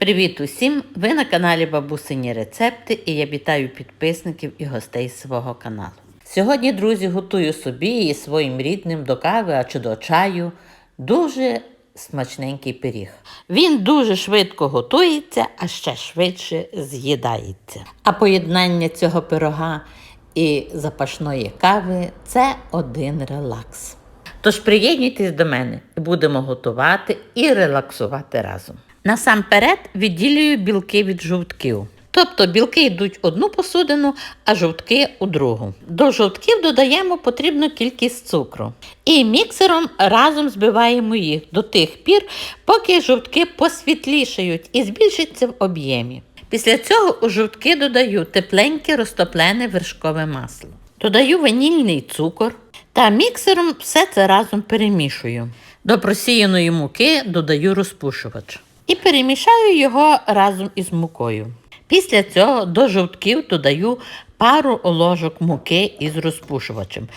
Привіт усім! Ви на каналі Бабусині Рецепти і я вітаю підписників і гостей свого каналу. Сьогодні, друзі, готую собі і своїм рідним до кави, а чи до чаю дуже смачненький пиріг. Він дуже швидко готується, а ще швидше з'їдається. А поєднання цього пирога і запашної кави це один релакс. Тож приєднуйтесь до мене будемо готувати і релаксувати разом. Насамперед відділюю білки від жовтків. Тобто білки йдуть в одну посудину, а жовтки у другу. До жовтків додаємо потрібну кількість цукру. І міксером разом збиваємо їх до тих пір, поки жовтки посвітлішають і збільшаться в об'ємі. Після цього у жовтки додаю тепленьке розтоплене вершкове масло. Додаю ванільний цукор та міксером все це разом перемішую. До просіяної муки додаю розпушувач і перемішаю його разом із мукою. Після цього до жовтків додаю пару ложок муки із розпушувачем.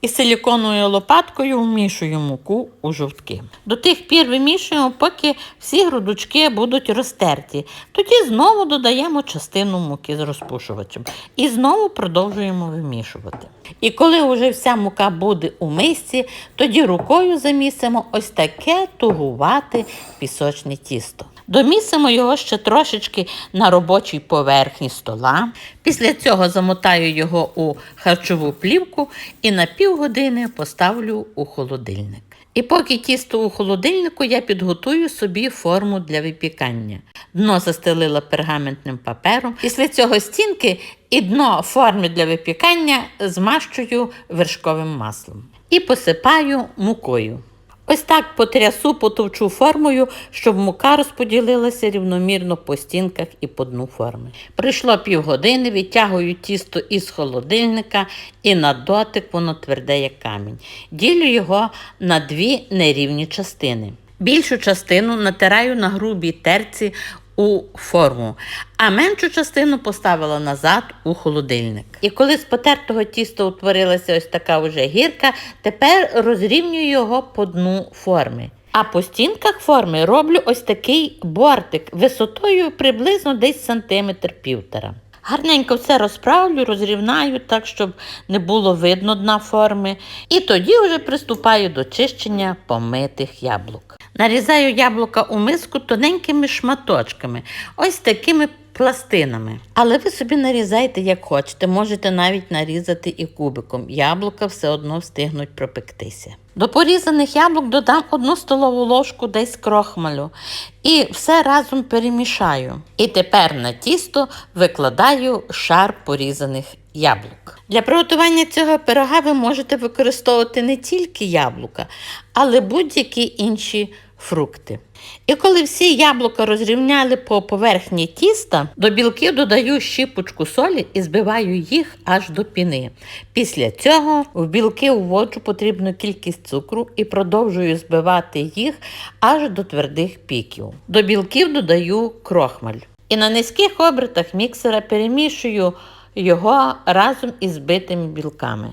І силіконовою лопаткою вмішую муку у жовтки. До тих пір вимішуємо, поки всі грудочки будуть розтерті. Тоді знову додаємо частину муки з розпушувачем. І знову продовжуємо вимішувати. І коли вже вся мука буде у мисці, тоді рукою замісимо ось таке тугувате пісочне тісто. Домісимо його ще трошечки на робочій поверхні стола. Після цього замотаю його у харчову плівку і на півгодини поставлю у холодильник. І поки тісто у холодильнику, я підготую собі форму для випікання. Дно застелила пергаментним папером. Після цього стінки і дно форми для випікання змащую вершковим маслом і посипаю мукою. Ось так потрясу, потовчу формою, щоб мука розподілилася рівномірно по стінках і по дну форми. Прийшло півгодини, відтягую тісто із холодильника і на дотик воно тверде, як камінь. Ділю його на дві нерівні частини. Більшу частину натираю на грубій терці у форму, а меншу частину поставила назад у холодильник. І коли з потертого тіста утворилася ось така вже гірка, тепер розрівнюю його по дну форми. А по стінках форми роблю ось такий бортик висотою приблизно десь сантиметр півтора. Гарненько все розправлю, розрівнаю так, щоб не було видно дна форми. І тоді вже приступаю до чищення помитих яблук. Нарізаю яблука у миску тоненькими шматочками, ось такими пластинами. Але ви собі нарізайте, як хочете, можете навіть нарізати і кубиком. Яблука все одно встигнуть пропектися. До порізаних яблук додам одну столову ложку десь крохмалю і все разом перемішаю. І тепер на тісто викладаю шар порізаних яблук. Для приготування цього пирога ви можете використовувати не тільки яблука, але будь-які інші фрукти. І коли всі яблука розрівняли по поверхні тіста, до білків додаю щіпочку солі і збиваю їх аж до піни. Після цього в білки вводжу потрібну кількість цукру і продовжую збивати їх аж до твердих піків. До білків додаю крохмаль. І на низьких обертах міксера перемішую його разом із збитими білками.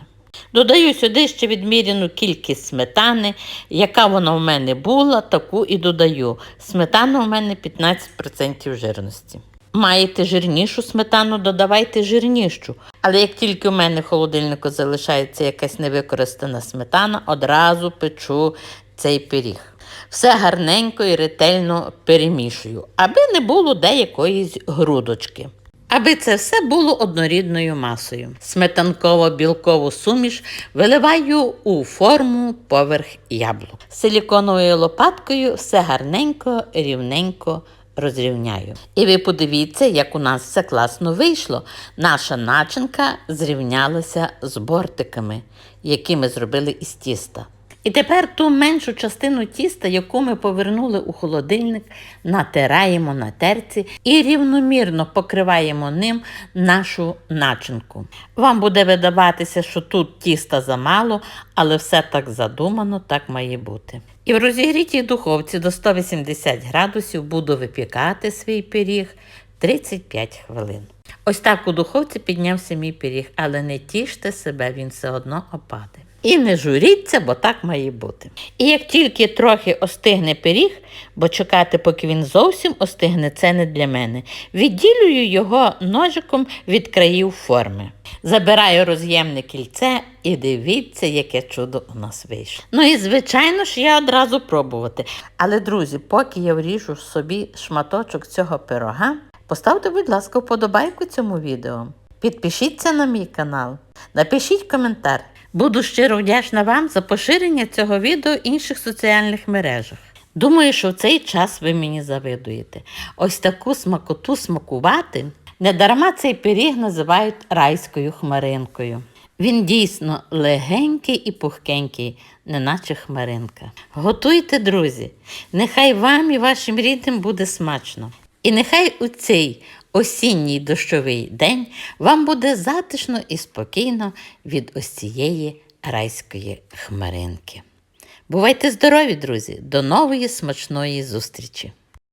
Додаю сюди ще відміряну кількість сметани, яка вона в мене була, таку і додаю. Сметана у мене 15% жирності. Маєте жирнішу сметану, додавайте жирнішу. Але як тільки у мене в холодильнику залишається якась невикористана сметана, одразу печу цей пиріг. Все гарненько і ретельно перемішую, аби не було деякоїсь грудочки. Аби це все було однорідною масою. Сметанково-білкову суміш виливаю у форму поверх яблук. Силіконовою лопаткою все гарненько, рівненько розрівняю. І ви подивіться, як у нас все класно вийшло. Наша начинка зрівнялася з бортиками, які ми зробили із тіста. І тепер ту меншу частину тіста, яку ми повернули у холодильник, натираємо на терці і рівномірно покриваємо ним нашу начинку. Вам буде видаватися, що тут тіста замало, але все так задумано, так має бути. І в розігрітій духовці до 180 градусів буду випікати свій пиріг 35 хвилин. Ось так у духовці піднявся мій пиріг, але не тіште себе, він все одно опаде. І не журіться, бо так має бути. І як тільки трохи остигне пиріг, бо чекати, поки він зовсім остигне, це не для мене. Відділюю його ножиком від країв форми. Забираю роз'ємне кільце і дивіться, яке чудо у нас вийшло. Ну і звичайно ж, я одразу пробувати. Але, друзі, поки я вріжу собі шматочок цього пирога, поставте, будь ласка, вподобайку цьому відео. Підпишіться на мій канал, напишіть коментар. Буду щиро вдячна вам за поширення цього відео в інших соціальних мережах. Думаю, що в цей час ви мені завидуєте. Ось таку смакоту смакувати. Недарма цей пиріг називають райською хмаринкою. Він дійсно легенький і пухкенький, неначе хмаринка. Готуйте, друзі, нехай вам і вашим рідним буде смачно. І нехай у цей осінній дощовий день вам буде затишно і спокійно від ось цієї райської хмаринки. Бувайте здорові, друзі! До нової смачної зустрічі!